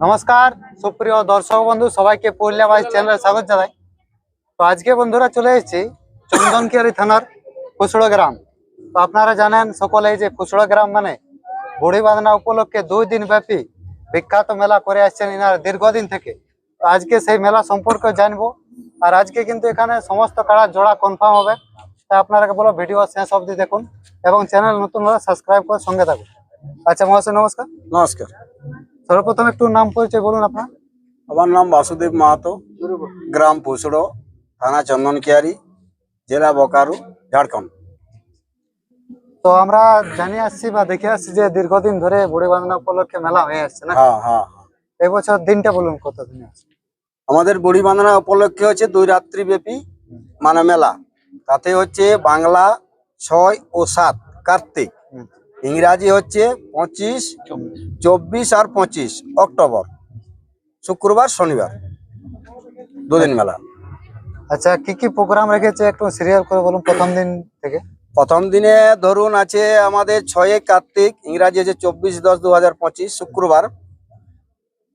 নমস্কার, সুপ্রিয় দর্শক বন্ধু, সবাইকে পুরুলিয়া বাইশ চ্যানেলে স্বাগত জানাই। তো আজকে বন্ধুরা চলে এসেছি চন্দনকিয়ারি থানার ফুসড়ো গ্রাম। তো আপনারা জানেন সকলেই যে ফুসড়ো গ্রাম মানে বুড়ি বাঁধনা উপলক্ষে দুই দিন ব্যাপী বিখ্যাত মেলা করে আসছেন ইনার দীর্ঘদিন থেকে। তো আজকে সেই মেলা সম্পর্কে জানব। আর আজকে কিন্তু এখানে সমস্ত কাড়া জোড়া কনফার্ম হবে। তাই আপনারা বলো ভিডিও শেষ অবধি দেখুন এবং চ্যানেল নতুন সাবস্ক্রাইব করে সঙ্গে থাকুন। আচ্ছা মহাশয় নমস্কার। নমস্কার। সর্বপ্রথম একটু নাম পরিচয় বলুন আপনার। আমার নাম বাসুদেব মাহাতো গ্রাম পুসড়ো থানা চন্দনকিয়ারি জেলা বোকারু ঝাড়খণ্ড। তো আমরা জানি আসছি বা দেখে আসছি যে দীর্ঘদিন ধরে বুড়ি বাঁধনা উপলক্ষে মেলা হয়ে আসছে না? হ্যাঁ হ্যাঁ হ্যাঁ। এই দিনটা বলুন কত দিন আছে? আমাদের বুড়ি বাঁধনা উপলক্ষে হচ্ছে দুই রাত্রি ব্যাপী মানে মেলা। তাতে হচ্ছে বাংলা ছয় ও সাত কার্তিক। ইংরাজি হচ্ছে পঁচিশ চব্বিশ আর পঁচিশ অক্টোবর। শুক্রবার শনিবার। দুদিন মেলা। আচ্ছা কি কি প্রোগ্রাম রেখেছে? একটু সিরিয়াল করে বলুন প্রথম দিন থেকে। প্রথম দিনে ধরুন আছে আমাদের ছয়ে কার্তিক ইংরাজি আছে চব্বিশ দশ দু হাজার পঁচিশ শুক্রবার।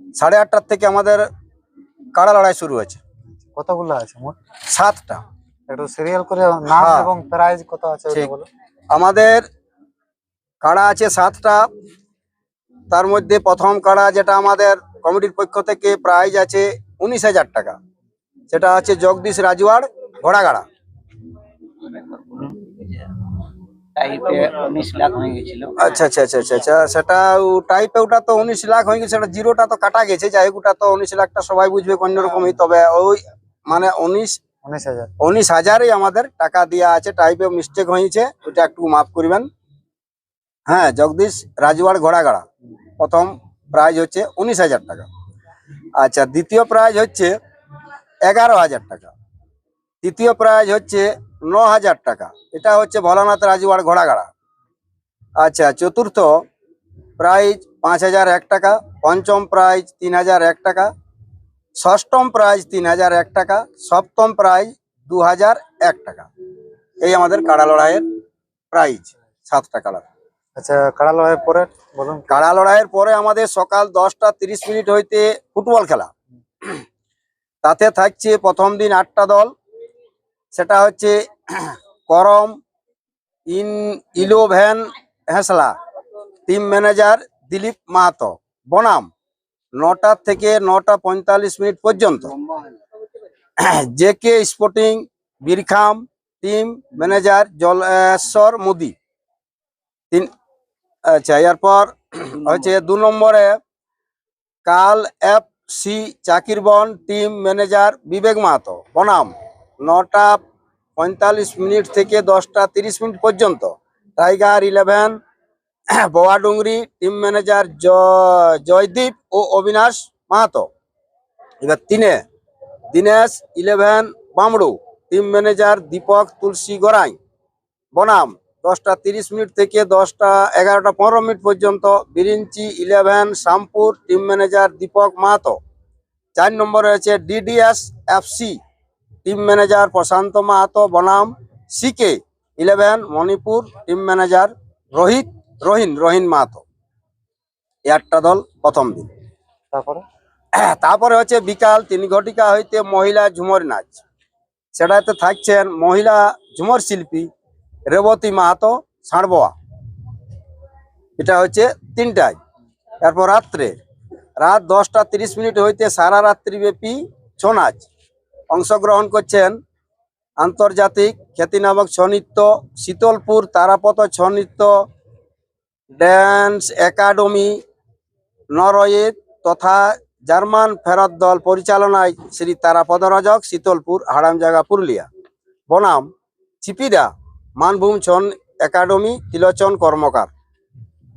সাড়ে আটটার থেকে আমাদের কাড়া লড়াই শুরু হয়েছে। কতগুলো আছে মোট? সাতটা। একটু সিরিয়াল করে নাম হ্যাঁ। এবং প্রাইজ কত আছে আমাদের কাড়া আছে সাতটা তার মধ্যে প্রথম কাড়া যেটা আমাদের কমিটির পক্ষ থেকে প্রাইজ আছে উনিশ হাজার টাকা। সেটা আছে জগদীশ রাজওয়াড় ঘোড়াগাড়া আচ্ছা আচ্ছা আচ্ছা আচ্ছা আচ্ছা সেটা টাইপে ওটা তো উনিশ লাখ হয়ে গেছে সেটা জিরোটা তো কাটা গেছে যাই ওটা তো উনিশ লাখটা সবাই বুঝবে অন্যরকমই তবে ওই মানে উনিশ উনিশ হাজার। উনিশ হাজারই আমাদের টাকা দেওয়া আছে টাইপে মিস্টেক হয়েছে ওটা একটু মাফ করবেন। হ্যাঁ জগদীশ রাজওয়াড় ঘোড়াগাড়া। প্রথম প্রাইজ হচ্ছে উনিশ হাজার টাকা। আচ্ছা দ্বিতীয় প্রাইজ হচ্ছে এগারো হাজার টাকা। তৃতীয় প্রাইজ হচ্ছে ন হাজার টাকা। এটা হচ্ছে ভোলানাথ রাজওয়াড় ঘোড়াগাড়া। আচ্ছা চতুর্থ প্রাইজ পাঁচ হাজার এক টাকা, পঞ্চম প্রাইজ তিন হাজার এক টাকা, ষষ্ঠম প্রাইজ তিন হাজার এক টাকা, সপ্তম প্রাইজ দু হাজার এক টাকা। এই আমাদের কাড়া লড়াইয়ের প্রাইজ সাতটা কাড়া আচ্ছা কাড়া লড়াই পরে? কাড়া লড়াইয়ের পরে আমাদের সকাল দশটা তিরিশ মিনিট হইতে ফুটবল খেলা। তাতে থাকছে প্রথম দিন আটটা দল। সেটা হচ্ছে Karam, in eleven Hesla, team manager Dilip Mahato, বনাম, নটা থেকে নটা পঁয়তাল্লিশ মিনিট পর্যন্ত। J K sporting, Birkham, team manager Jaleshwar Modi. তিন আচ্ছা এরপর হচ্ছে দু নম্বরে কাল F C Chakirban team manager Bibek Mahato. বনাম নটা পঁয়তাল্লিশ মিনিট থেকে দশটা তিরিশ মিনিট পর্যন্ত। Tiger eleven Boadungri team manager Joydeep ও অবিনাশ মাহাতো। এবার তিনে Dinesh eleven Bamru team manager Dipak Tulsi Garai বনাম দশটা তিরিশ মিনিট থেকে দশটা এগারোটা পনেরো মিনিট পর্যন্ত Birinchi eleven Shampur team manager Dipak Mahato. চার নম্বরে রয়েছে DDS FC team manager Prashanta Mahato বনাম C K eleven Manipur team manager Rohit Rohin Rohin Mahato. এই আটটা দল প্রথম দিন। তারপরে? তারপরে হচ্ছে বিকাল তিন ঘটিকা হইতে মহিলা ঝুমর নাচ। সেটাতে থাকছেন মহিলা ঝুমর শিল্পী রেবতী মাহাতো সাড়বোয়া এটা হচ্ছে তিনটায়। তারপর রাত্রে, রাত দশটা তিরিশ মিনিট হইতে সারা রাত্রি ব্যাপী ছৌ নাচ অংশগ্রহণ করছেন আন্তর্জাতিক খ্যাতিনামক ছৌ নৃত্য শীতলপুর তারাপত ছৌ নৃত্য ড্যান্স একাডেমি নরওয়েত তথা জার্মান ফেরত দল পরিচালনায় শ্রী তারাপদ রজক শীতলপুর হারামজাগা পুরুলিয়া। বনাম চিপিদা মানভূম ছন একাডেমি তিলোচন কর্মকার।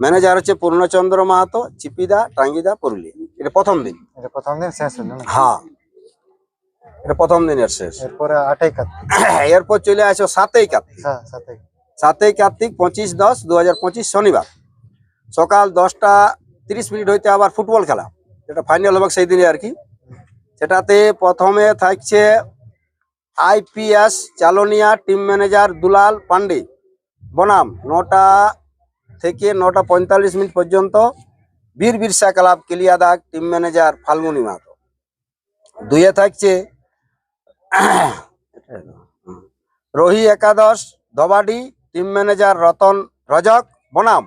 ম্যানেজার হচ্ছে পূর্ণচন্দ্র মাহাতো চিপিদা টাঙ্গিদা পুরুলিয়া। এটা প্রথম দিন। এটা প্রথম দিন শেষ হলো হ্যাঁ। এটা প্রথম দিনের শেষ। এরপরে আটাই কার্তিক। এরপর চলে আসো সাতই কার্তিক। হ্যাঁ সাথে সাতই কার্তিক পঁচিশ দশ দু হাজার পঁচিশ শনিবার। সকাল দশটা তিরিশ মিনিট হইতে আবার ফুটবল খেলা। যেটা ফাইনাল হবে সেই দিনে আর কি। সেটাতে প্রথমে থাকছে IPS Chalnia team manager Dulal Pandey বনাম, নটা থেকে নটা পঁয়তাল্লিশ মিনিট পর্যন্ত Bir Birsa club Keliadag team manager Falguni Mahato. দুইয়ে থাকছে রোহি একাদশ ধবাডি টিম ম্যানেজার রতন রজক, বনাম,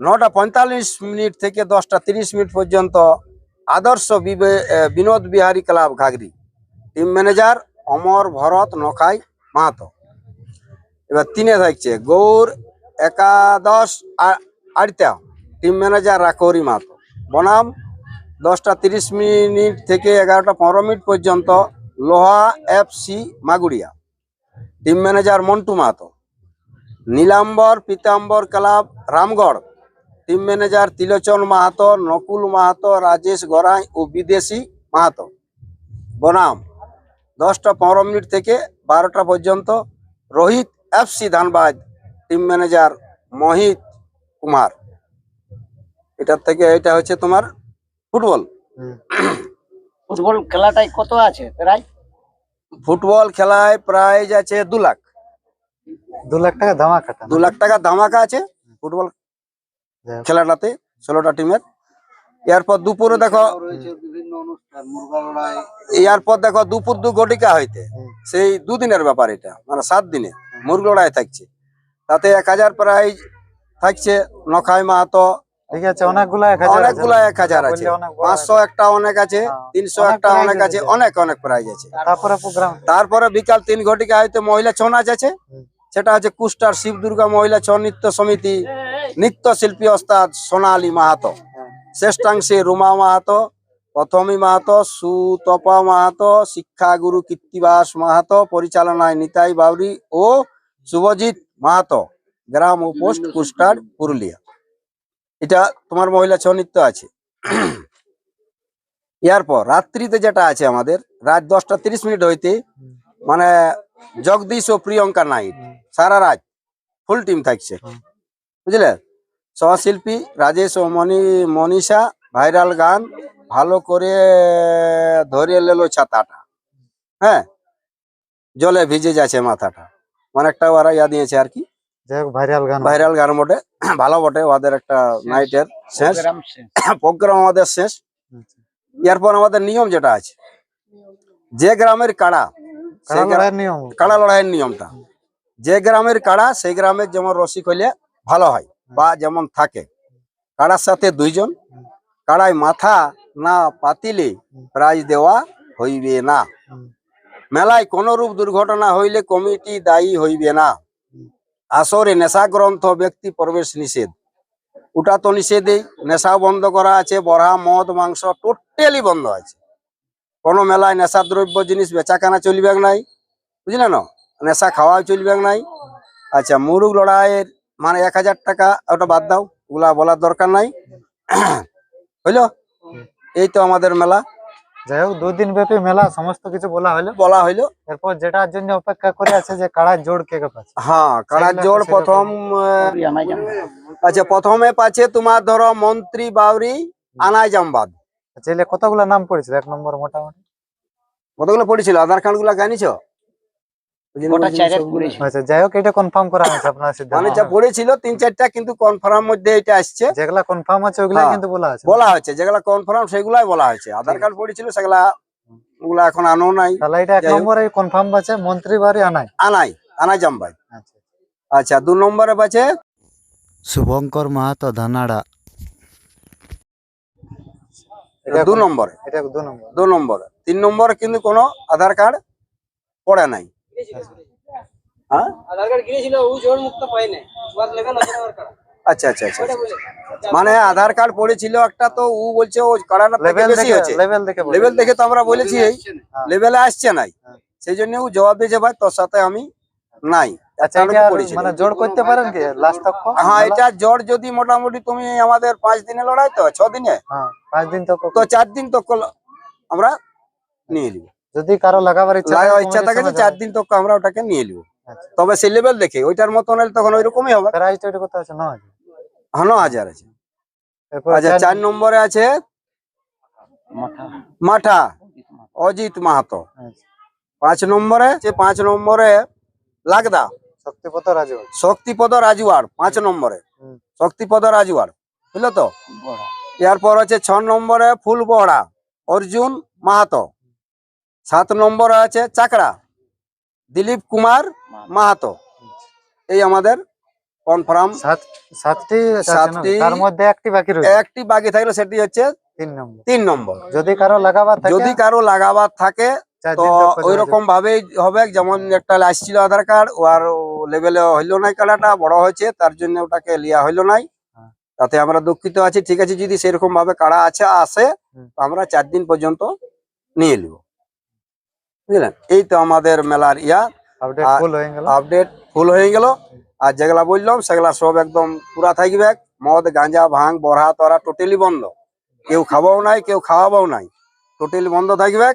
নটা পঁয়তাল্লিশ মিনিট থেকে দশটা তিরিশ মিনিট পর্যন্ত Adarsh Binod Bihari club Ghagri. Team manager Amar Bharat Nakhai Mahato. এবার তিনে থাকছে গৌর, একাদশ আড়িতা টিম ম্যানেজার রাকৌরি মাহাতো। বনাম, দশটা তিরিশ মিনিট থেকে এগারোটা পনেরো মিনিট পর্যন্ত Loha F C Maguria team manager Montu Mahato. Nilambar, Pitambar club, Ramgarh. Team manager Tilochan Mahato, Nakul Mahato, Rajesh Garai ও বিদেশি মাহাতো। বনাম দশটা পনেরো মিনিট থেকে বারোটা পর্যন্ত Rohit FC Dhanbad team manager Mohit Kumar. এটার থেকে এটা হচ্ছে তোমার ফুটবল। ফুটবল খেলাটাই কত আছে প্রায়? ফুটবল খেলায় প্রাইজ আছে দু লাখ। দু লাখ টাকা ধামা খাটা দু লাখ টাকা ধামাকা আছে ফুটবল খেলাটাতে ষোলোটা টিমের। এরপর দুপুরে দেখো এরপর দেখো দুপুর দু গটিকা হইতে। সেই দুদিনের ব্যাপার এটা মানে সাত দিনে। মুরগ লড়াই থাকছে। তাতে এক হাজার প্রাইজ থাকছে নখাই মাহাতো। ঠিক আছে অনেকগুলা এক হাজার আছে। অনেকগুলা এক হাজার আছে। বললে অনেক বড় পাঁচশো একটা অনেক আছে হ্যাঁ, তিনশো একটা অনেক আছে আছে। অনেক অনেক প্রাইজ আছে তারপরে প্রোগ্রাম। তারপরে বিকাল তিন ঘটিকা হয়তো মহিলা ছৌ নাচ আছে। সেটা হচ্ছে কুষ্টার শিব দুর্গা মহিলা ছৌ নৃত্য সমিতি নৃত্য শিল্পী ওস্তাদ সোনালী মাহাতো। শ্রেষ্ঠাংশে রুমা মাহাতো প্রথমী মাহাতো সুতপা মাহাতো শিক্ষাগুরু কীর্তিবাস মাহাতো পরিচালনায় নিতাই বাউরি ও শুভজিৎ মাহাতো গ্রাম ও পোস্ট কুষ্টার পুরুলিয়া। এটা তোমার মহিলা ছৌ নৃত্য আছে। এরপর রাত্রিতে যেটা আছে আমাদের রাত দশটা তিরিশ মিনিট হইতে মানে জগদীশ ও প্রিয়ঙ্কা নাইট সারা রাত ফুল টিম থাকছে। বুঝলে? সহশিল্পী রাজেশ ও মনি মনীষা ভাইরাল গান ভালো করে ধরে লেলো ছাতাটা। হ্যাঁ? জলে ভিজে যাচ্ছে মাথাটা। অনেকটা ওরা ইয়া দিয়েছে আর কি। ভাইরাল গান। ভাইরাল গান বটে। ভালো বটে ওদের একটা নাইটের শেষ। প্রোগ্রাম শেষ। প্রোগ্রাম আমাদের শেষ। আচ্ছা। এরপর আমাদের নিয়ম যেটা আছে যে গ্রামের কাড়া সেই কাড়া লড়াইয়ের কাড়া লড়াইয়ের নিয়মটা। যে গ্রামের কাড়া সেই গ্রামের যেমন রসিক হইলে ভালো হয়। বা যেমন থাকে। কাড়ার সাথে দুইজন কাড়ায় মাথা না পাতিলে প্রাইজ দেওয়া হইবে না। মেলায় কোন রূপ দুর্ঘটনা হইলে কমিটি দায়ী হইবে না। আসরে নেশাগ্রন্থ ব্যক্তি প্রবেশ নিষেধ। ওটা তো নিষেধেই নেশা বন্ধ করা আছে, বড়া, মদ, মাংস টোটালি বন্ধ আছে। কোনো মেলায় নেশা দ্রব্য, জিনিস বেচাকেনা চলবে নাই। বুঝলে না? নেশা খাওয়া চলবে নাই। আচ্ছা মুরুগ লড়াইয়ের মানে এক হাজার টাকা ওটা বাদ দাও ওগুলা বলার দরকার নাই। হইল? এই তো আমাদের মেলা। যাই হোক দুদিন ব্যাপী মেলা সমস্ত কিছু বলা হলো বলা হইল। এরপর যেটার জন্য অপেক্ষা করে আছে যে কাড়ার জোড় কে কে পাচ্ছে? হ্যাঁ কাড়ার জোর প্রথম আচ্ছা প্রথমে পাচ্ছে তোমার ধরো মন্ত্রী বাউরি আনাই জামবাদ আচ্ছা কতগুলো নাম পড়েছিল? এক নম্বর মোটামুটি। কতগুলো পড়েছিল? আধার কার্ডগুলা করেছিল। আচ্ছা যাই হোক এটা কনফার্ম করা হয়েছে আপনার মানে যা পড়েছিল তিন চারটা কিন্তু কনফার্ম মধ্যে এটা আসছে। যেগুলা কনফার্ম আছে ওগুলাই হ্যাঁ। কিন্তু বলা আছে। বলা হয়েছে। যেগুলা কনফার্ম সেগুলাই বলা হয়েছে। আধার কার্ড পড়েছিল সেগুলা ওগুলা এখন আনো নাই। তাহলে এটা এক নম্বরে কনফার্ম আছে মন্ত্রী বাড়ি আনাই আনাই আনাই আচ্ছা। আচ্ছা দু নম্বরে পাচ্ছে শুভঙ্কর মাহাতো ধানাড়া। এটা দু নম্বরে। এটা দু নম্বর। দু নম্বরে। তিন নম্বরে কিন্তু কোনো আধার কার্ড পড়ে নাই। হ্যাঁ। আচ্ছা আচ্ছা আচ্ছা আচ্ছা। মানে আধার কার্ড পড়েছিল একটা তো ও বলছে ও কাড়াটা লেভেল বেশি হচ্ছে লেভেল দেখে লেভেল দেখে তো আমরা বলেছি হ্যাঁ। লেভেলে আসছে নাই। হ্যাঁ। সেই জন্য ও জবাব দিয়েছে ভাই তোর সাথে আমি নাই। আচ্ছা এটা মানে জোর করতে পারেন কি? লাস্ট তক হ্যাঁ এটা জ্বর যদি মোটামুটি তুমি আমাদের পাঁচ দিনে লড়াই তো ছ দিনে? হ্যাঁ পাঁচ দিন তক তো চার দিন তো কল- আমরা নিয়ে নিব। যদি কারও লাগাবার ইচ্ছা ইচ্ছা থাকে যে চার দিন তো আমরা ওটাকে নিয়ে নিব। আচ্ছা। তবে সেই লেভেল দেখে ওইটার মতন হলে তখন ওইরকমই হবে। যাবে। প্রাইস তো এটা কত আছে? ন হাজার। হানো হাজার আছে। এরপর আচ্ছা চার- নম্বরে আছে মাথা মাঠা অজিত মাহাতো। আচ্ছা। পাঁচ নম্বরে যে পাঁচ নম্বরে লাগদা। শক্তিপত রাজু শক্তিপদ রাজুয়ার পাঁচ নম্বরে। শক্তিপদ রাজুয়ার বুঝলো তো? বড়া। এরপর হচ্ছে ছ নম্বরে ফুলবহড়া অর্জুন মাহাতো। সাত নম্বর আছে চাকরা দিলীপ কুমার মাহাতো। এই আমাদের কনফার্ম সাতটি সাতটি- তার মধ্যে একটি বাকি রয়েছে? একটি বাকি থাকলে সেটি হচ্ছে তিন নম্বর। তিন নম্বর। যদি কারও লাগাবার যদি কারও লাগাবার থাকে তো ওই রকম ভাবেই হবে। যেমন একটা আসছিল আধার কার্ড ও আর লেভেলে হইল নাই কালাটা বড় হয়েছে তার জন্য ওটাকে লিয়া হইল নাই। হ্যাঁ। তাতে আমরা দুঃখিত আছি। ঠিক আছে যদি সেরকম ভাবে কাড়া আছে আসে আমরা চার দিন পর্যন্ত নিয়ে নিব। বুঝলেন? এই তো আমাদের মেলার ইয়া। আপডেট ফুল হয়ে গেল। হয়ে আর যেগুলা বললাম সেগুলা সব একদম পুরা থাকবে মদ গাঁজা ভাঙ বড়া তরা টোটালি বন্ধ। কেউ খাওয়াও নাই কেউ খাওয়াবাও নাই। টোটালি বন্ধ থাকবে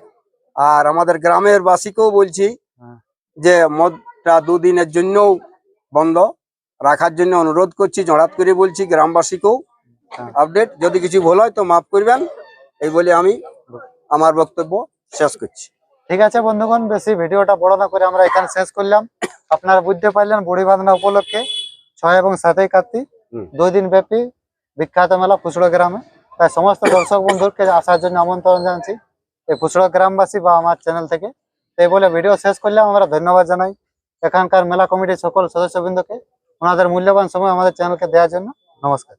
আর আমাদের গ্রামের বাসীকেও বলছি হ্যাঁ। যে মদটা দুদিনের জন্যও বন্ধ। রাখার জন্য অনুরোধ করছি জড়াত করে বলছি গ্রামবাসীকেও। হ্যাঁ। আপডেট যদি কিছু ভুল হয় তো মাফ করবেন। এই বলে আমি আমার বক্তব্য শেষ করছি। ঠিক আছে বন্ধুগণ বেশি ভিডিওটা বড় না করে আমরা এখানে শেষ করলাম। আপনারা বুঝতে পারলেন বুড়ি বাঁধনা উপলক্ষে ছয় এবং সাতই কার্তিক দুই দিন ব্যাপী বিখ্যাত মেলা ফুসড়ো গ্রামে। তাই সমস্ত দর্শক বন্ধুকে আসার জন্য আমন্ত্রণ জানাচ্ছি এই ফুসড়ো গ্রামবাসী বা আমার চ্যানেল থেকে। তাই বলে ভিডিও শেষ করলাম আমরা ধন্যবাদ জানাই এখানকার মেলা কমিটির সকল সদস্যবৃন্দকে। ওনাদের মূল্যবান সময় আমাদের চ্যানেলকে দেওয়ার জন্য নমস্কার।